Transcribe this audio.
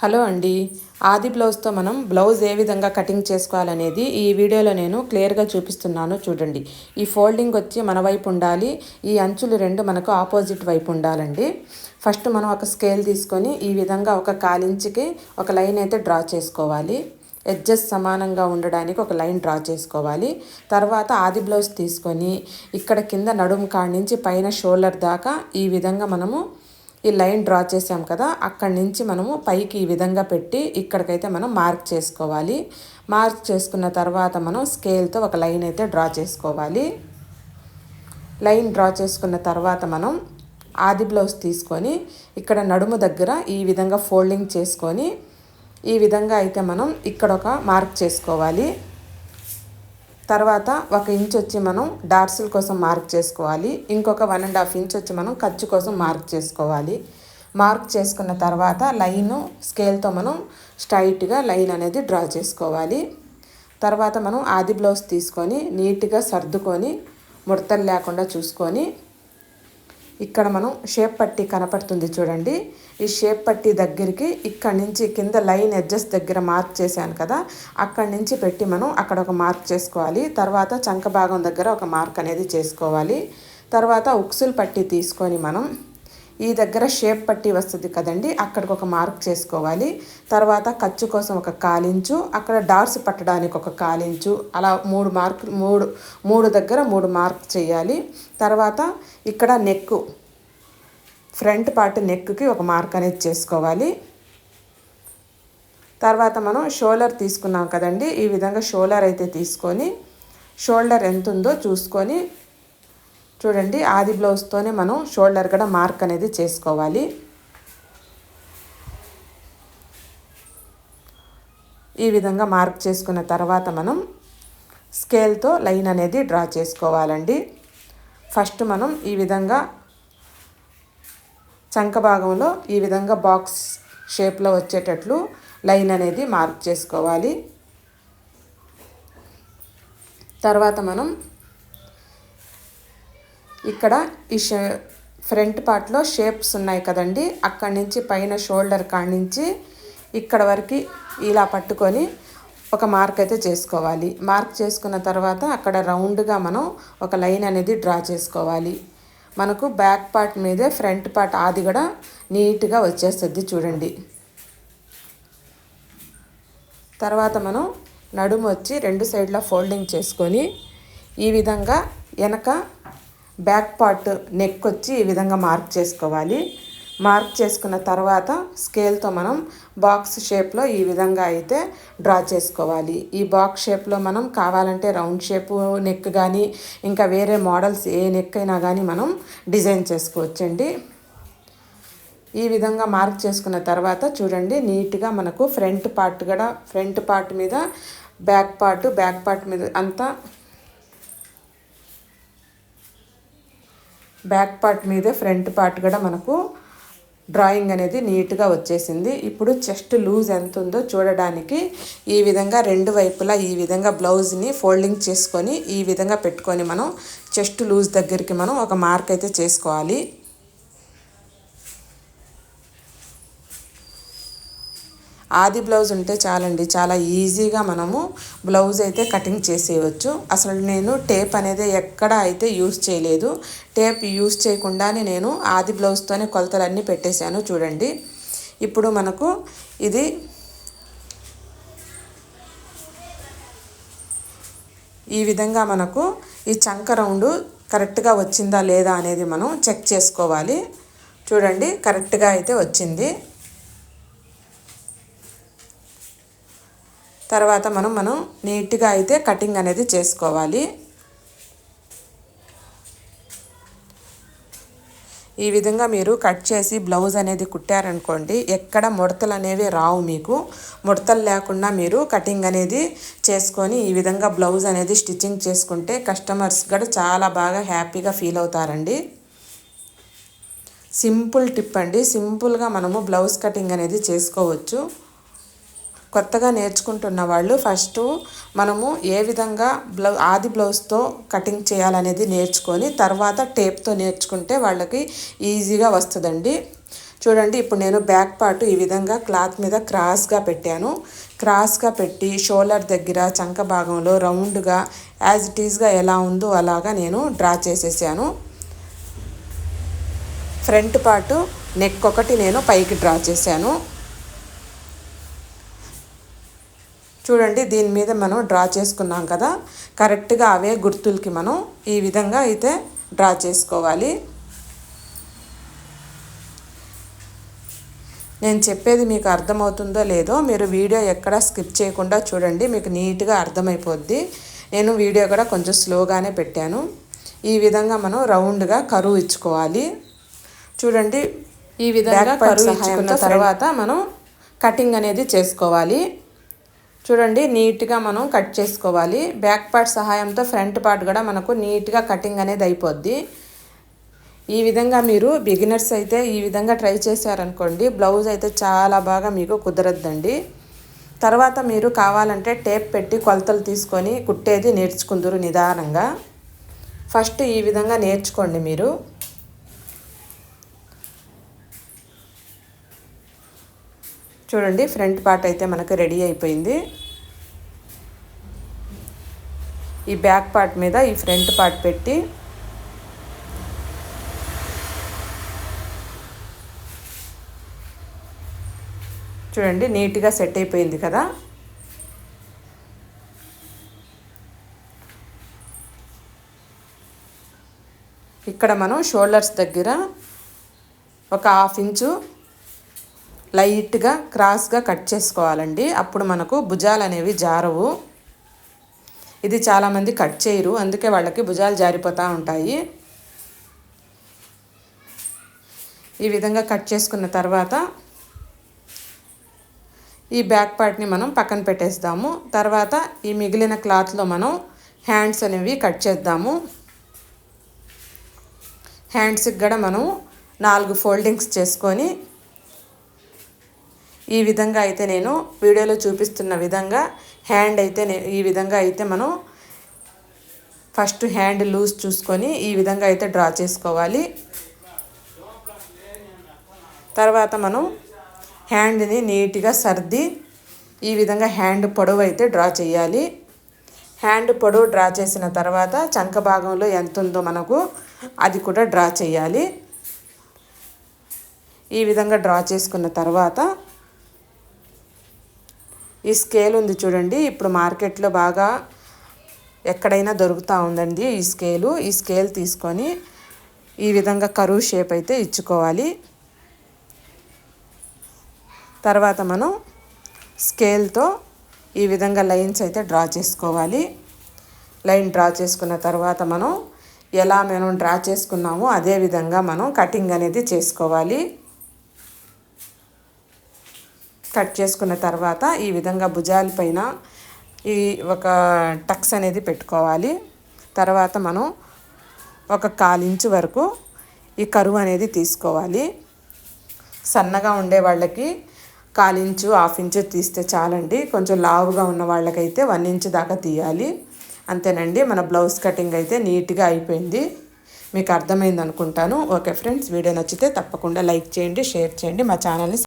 Hello అండి. ఆది బ్లౌజ్తో మనం బ్లౌజ్ ఏ విధంగా కటింగ్ చేసుకోవాలనేది ఈ వీడియోలో నేను క్లియర్గా చూపిస్తున్నాను చూడండి. ఈ ఫోల్డింగ్ వచ్చి మన వైపు ఉండాలి. ఈ అంచులు రెండు మనకు ఆపోజిట్ వైపు ఉండాలండి. ఫస్ట్ మనం ఒక స్కేల్ తీసుకొని ఈ విధంగా ఒక కాలించికి ఒక లైన్ అయితే డ్రా చేసుకోవాలి. ఎడ్జెస్ సమానంగా ఉండడానికి ఒక లైన్ డ్రా చేసుకోవాలి. తర్వాత ఆది బ్లౌజ్ తీసుకొని ఇక్కడ కింద నడుము కాడి నుంచి పైన షోల్డర్ దాకా ఈ విధంగా మనము ఈ లైన్ డ్రా చేసాం కదా అక్కడి నుంచి మనము పైకి ఈ విధంగా పెట్టి ఇక్కడికైతే మనం మార్క్ చేసుకోవాలి. మార్క్ చేసుకున్న తర్వాత మనం స్కేల్తో ఒక లైన్ అయితే డ్రా చేసుకోవాలి. లైన్ డ్రా చేసుకున్న తర్వాత మనం ఆది బ్లౌజ్ తీసుకొని ఇక్కడ నడుము దగ్గర ఈ విధంగా ఫోల్డింగ్ చేసుకొని ఈ విధంగా అయితే మనం ఇక్కడ ఒక మార్క్ చేసుకోవాలి. తర్వాత ఒక ఇంచ్ వచ్చి మనం డార్సిల్ కోసం మార్క్ చేసుకోవాలి. ఇంకొక వన్ అండ్ హాఫ్ ఇంచ్ వచ్చి మనం ఖర్చు కోసం మార్క్ చేసుకోవాలి. మార్క్ చేసుకున్న తర్వాత లైన్ స్కేల్తో మనం స్ట్రైట్గా లైన్ అనేది డ్రా చేసుకోవాలి. తర్వాత మనం ఆది బ్లౌజ్ తీసుకొని నీట్గా సర్దుకొని ముడతలు లేకుండా చూసుకొని ఇక్కడ మనం షేప్ పట్టి కనపడుతుంది చూడండి. ఈ షేప్ పట్టి దగ్గరికి ఇక్కడ నుంచి కింద లైన్ ఎడ్జెస్ దగ్గర మార్క్ చేశాను కదా. అక్కడి నుంచి పెట్టి మనం అక్కడ ఒక మార్క్ చేసుకోవాలి. తర్వాత చంక భాగం దగ్గర ఒక మార్క్ అనేది చేసుకోవాలి. తర్వాత ఉక్సులు పట్టి తీసుకొని మనం ఈ దగ్గర షేప్ పట్టి వస్తుంది కదండి అక్కడికి ఒక మార్క్ చేసుకోవాలి. తర్వాత ఖర్చు కోసం ఒక కాలించు అక్కడ డార్స్ పట్టడానికి ఒక కాలించు అలా మూడు మార్క్ మూడు మూడు దగ్గర మూడు మార్క్ చేయాలి. తర్వాత ఇక్కడ నెక్ ఫ్రంట్ పార్ట్ నెక్కి ఒక మార్క్ అనేది చేసుకోవాలి. తర్వాత మనం షోల్డర్ తీసుకున్నాం కదండి ఈ విధంగా షోల్డర్ అయితే తీసుకొని షోల్డర్ ఎంత ఉందో చూసుకొని చూడండి ఆది బ్లౌజ్తోనే మనం షోల్డర్ కూడా మార్క్ అనేది చేసుకోవాలి. ఈ విధంగా మార్క్ చేసుకున్న తర్వాత మనం స్కేల్తో లైన్ అనేది డ్రా చేసుకోవాలండి. ఫస్ట్ మనం ఈ విధంగా చంక భాగంలో ఈ విధంగా బాక్స్ షేప్లో వచ్చేటట్లు లైన్ అనేది మార్క్ చేసుకోవాలి. తర్వాత మనం ఇక్కడ ఈ షే ఫ్రంట్ పార్ట్లో షేప్స్ ఉన్నాయి కదండి. అక్కడి నుంచి పైన షోల్డర్ కాడి నుంచి ఇక్కడ వరకు ఇలా పట్టుకొని ఒక మార్క్ అయితే చేసుకోవాలి. మార్క్ చేసుకున్న తర్వాత అక్కడ రౌండ్గా మనం ఒక లైన్ అనేది డ్రా చేసుకోవాలి. మనకు బ్యాక్ పార్ట్ మీదే ఫ్రంట్ పార్ట్ ఆది కూడా నీట్గా వచ్చేస్తుంది చూడండి. తర్వాత మనం నడుము వచ్చి రెండు సైడ్ల ఫోల్డింగ్ చేసుకొని ఈ విధంగా వెనక బ్యాక్ పార్ట్ నెక్ వచ్చి ఈ విధంగా మార్క్ చేసుకోవాలి. మార్క్ చేసుకున్న తర్వాత స్కేల్తో మనం బాక్స్ షేప్లో ఈ విధంగా అయితే డ్రా చేసుకోవాలి. ఈ బాక్స్ షేప్లో మనం కావాలంటే రౌండ్ షేప్ నెక్ కానీ ఇంకా వేరే మోడల్స్ ఏ నెక్ అయినా కానీ మనం డిజైన్ చేసుకోవచ్చండి. ఈ విధంగా మార్క్ చేసుకున్న తర్వాత చూడండి నీట్గా మనకు ఫ్రంట్ పార్ట్ కూడా ఫ్రంట్ పార్ట్ మీద బ్యాక్ పార్ట్ బ్యాక్ పార్ట్ మీద అంతా బ్యాక్ పార్ట్ మీదే ఫ్రంట్ పార్ట్ కూడా మనకు డ్రాయింగ్ అనేది నీట్గా వచ్చేసింది. ఇప్పుడు చెస్ట్ లూజ్ ఎంత ఉందో చూడడానికి ఈ విధంగా రెండు వైపులా ఈ విధంగా బ్లౌజ్ని ఫోల్డింగ్ చేసుకొని ఈ విధంగా పెట్టుకొని మనం చెస్ట్ లూజ్ దగ్గరికి మనం ఒక మార్క్ అయితే చేసుకోవాలి. ఆది బ్లౌజ్ ఉంటే చాలండి. చాలా ఈజీగా మనము బ్లౌజ్ అయితే కటింగ్ చేసేయవచ్చు అసలు నేను టేప్ అనేది ఎక్కడ అయితే యూస్ చేయలేదు. టేప్ యూస్ చేయకుండానే నేను ఆది బ్లౌజ్తోనే కొలతలన్నీ పెట్టేశాను చూడండి. ఇప్పుడు మనకు ఇది ఈ విధంగా మనకు ఈ చంక రౌండ్ కరెక్ట్గా వచ్చిందా లేదా అనేది మనం చెక్ చేసుకోవాలి. చూడండి కరెక్ట్గా అయితే వచ్చింది. తర్వాత మనం మనం నీట్గా అయితే కటింగ్ అనేది చేసుకోవాలి. ఈ విధంగా మీరు కట్ చేసి బ్లౌజ్ అనేది కుట్టారనుకోండి ఎక్కడ ముడతలు అనేవి రావు మీకు. ముడతలు లేకుండా మీరు కటింగ్ అనేది చేసుకొని ఈ విధంగా బ్లౌజ్ అనేది స్టిచ్చింగ్ చేసుకుంటే కస్టమర్స్ కూడా చాలా బాగా హ్యాపీగా ఫీల్ అవుతారండి. సింపుల్ టిప్ అండి. సింపుల్గా మనము బ్లౌజ్ కటింగ్ అనేది చేసుకోవచ్చు. కొత్తగా నేర్చుకుంటున్న వాళ్ళు ఫస్ట్ మనము ఏ విధంగా బ్లౌ ఆది బ్లౌజ్తో కటింగ్ చేయాలనేది నేర్చుకొని తర్వాత టేప్తో నేర్చుకుంటే వాళ్ళకి ఈజీగా వస్తుందండి. చూడండి ఇప్పుడు నేను బ్యాక్ పార్ట్ ఈ విధంగా క్లాత్ మీద క్రాస్గా పెట్టాను. క్రాస్గా పెట్టి షోల్డర్ దగ్గర చంక భాగంలో రౌండ్గా యాజ్ ఇట్ ఈజ్గా ఎలా ఉందో అలాగా నేను డ్రా చేసేసాను. ఫ్రంట్ పార్ట్ నెక్ ఒకటి నేను పైకి డ్రా చేశాను. చూడండి దీని మీద మనం డ్రా చేసుకున్నాం కదా. కరెక్ట్గా అవే గుర్తులకి మనం ఈ విధంగా అయితే డ్రా చేసుకోవాలి. నేను చెప్పేది మీకు అర్థమవుతుందో లేదో మీరు వీడియో ఎక్కడ స్కిప్ చేయకుండా చూడండి మీకు నీట్గా అర్థమైపోద్ది. నేను వీడియో కూడా కొంచెం స్లోగానే పెట్టాను. ఈ విధంగా మనం రౌండ్గా కరువు ఇచ్చుకోవాలి. చూడండి ఈ విధంగా కరువు ఇచ్చుకున్న తర్వాత మనం కటింగ్ అనేది చేసుకోవాలి. చూడండి నీట్గా మనం కట్ చేసుకోవాలి. బ్యాక్ పార్ట్ సహాయంతో ఫ్రంట్ పార్ట్ కూడా మనకు నీట్గా కటింగ్ అనేది అయిపోద్ది. ఈ విధంగా మీరు బిగినర్స్ అయితే ఈ విధంగా ట్రై చేశారనుకోండి బ్లౌజ్ అయితే చాలా బాగా మీకు కుదరద్దండి. తర్వాత మీరు కావాలంటే టేప్ పెట్టి కొలతలు తీసుకొని కుట్టేది నేర్చుకుందరు నిదానంగా. ఫస్ట్ ఈ విధంగా నేర్చుకోండి మీరు. చూడండి ఫ్రంట్ పార్ట్ అయితే మనకు రెడీ అయిపోయింది. ఈ బ్యాక్ పార్ట్ మీద ఈ ఫ్రంట్ పార్ట్ పెట్టి చూడండి నీట్గా సెట్ అయిపోయింది కదా. ఇక్కడ మనం షోల్డర్స్ దగ్గర ఒక హాఫ్ ఇంచు లైట్గా క్రాస్గా కట్ చేసుకోవాలండి. అప్పుడు మనకు భుజాలు అనేవి జారవు. ఇది చాలామంది కట్ చేయరు. అందుకే వాళ్ళకి భుజాలు జారిపోతూ ఉంటాయి. ఈ విధంగా కట్ చేసుకున్న తర్వాత ఈ బ్యాక్ పార్ట్ని మనం పక్కన పెట్టేస్తాము. తర్వాత ఈ మిగిలిన క్లాత్లో మనం హ్యాండ్స్ అనేవి కట్ చేద్దాము. హ్యాండ్స్కి కూడా మనం నాలుగు ఫోల్డింగ్స్ చేసుకొని ఈ విధంగా అయితే నేను వీడియోలో చూపిస్తున్న విధంగా హ్యాండ్ అయితే ఈ విధంగా అయితే మనం ఫస్ట్ హ్యాండ్ లూజ్ చూసుకొని ఈ విధంగా అయితే డ్రా చేసుకోవాలి. తర్వాత మనం హ్యాండ్ని నీట్గా సర్ది ఈ విధంగా హ్యాండ్ పొడవు అయితే డ్రా చేయాలి. హ్యాండ్ పొడవు డ్రా చేసిన తర్వాత చంక భాగంలో ఎంత ఉందో మనకు అది కూడా డ్రా చేయాలి. ఈ విధంగా డ్రా చేసుకున్న తర్వాత ఈ స్కేల్ ఉంది చూడండి. ఇప్పుడు మార్కెట్లో బాగా ఎక్కడైనా దొరుకుతూ ఉందండి ఈ స్కేలు ఈ స్కేల్ తీసుకొని ఈ విధంగా కరువు షేప్ అయితే ఇచ్చుకోవాలి. తర్వాత మనం స్కేల్తో ఈ విధంగా లైన్స్ అయితే డ్రా చేసుకోవాలి. లైన్ డ్రా చేసుకున్న తర్వాత మనం ఎలా మనం డ్రా చేసుకున్నామో అదే విధంగా మనం కటింగ్ అనేది చేసుకోవాలి. కట్ చేసుకున్న తర్వాత ఈ విధంగా భుజాల పైన ఈ ఒక టక్స్ అనేది పెట్టుకోవాలి. తర్వాత మనం ఒక కాలించు వరకు ఈ కరువు అనేది తీసుకోవాలి. సన్నగా ఉండే వాళ్ళకి కాలించు హాఫ్ ఇంచు తీస్తే చాలండి. కొంచెం లావుగా ఉన్న వాళ్ళకైతే వన్ ఇంచు దాకా తీయాలి. అంతేనండి మన బ్లౌజ్ కటింగ్ అయితే నీట్గా అయిపోయింది. మీకు అర్థమైంది అనుకుంటాను. ఓకే ఫ్రెండ్స్ వీడియో నచ్చితే తప్పకుండా లైక్ చేయండి షేర్ చేయండి. మా ఛానల్ని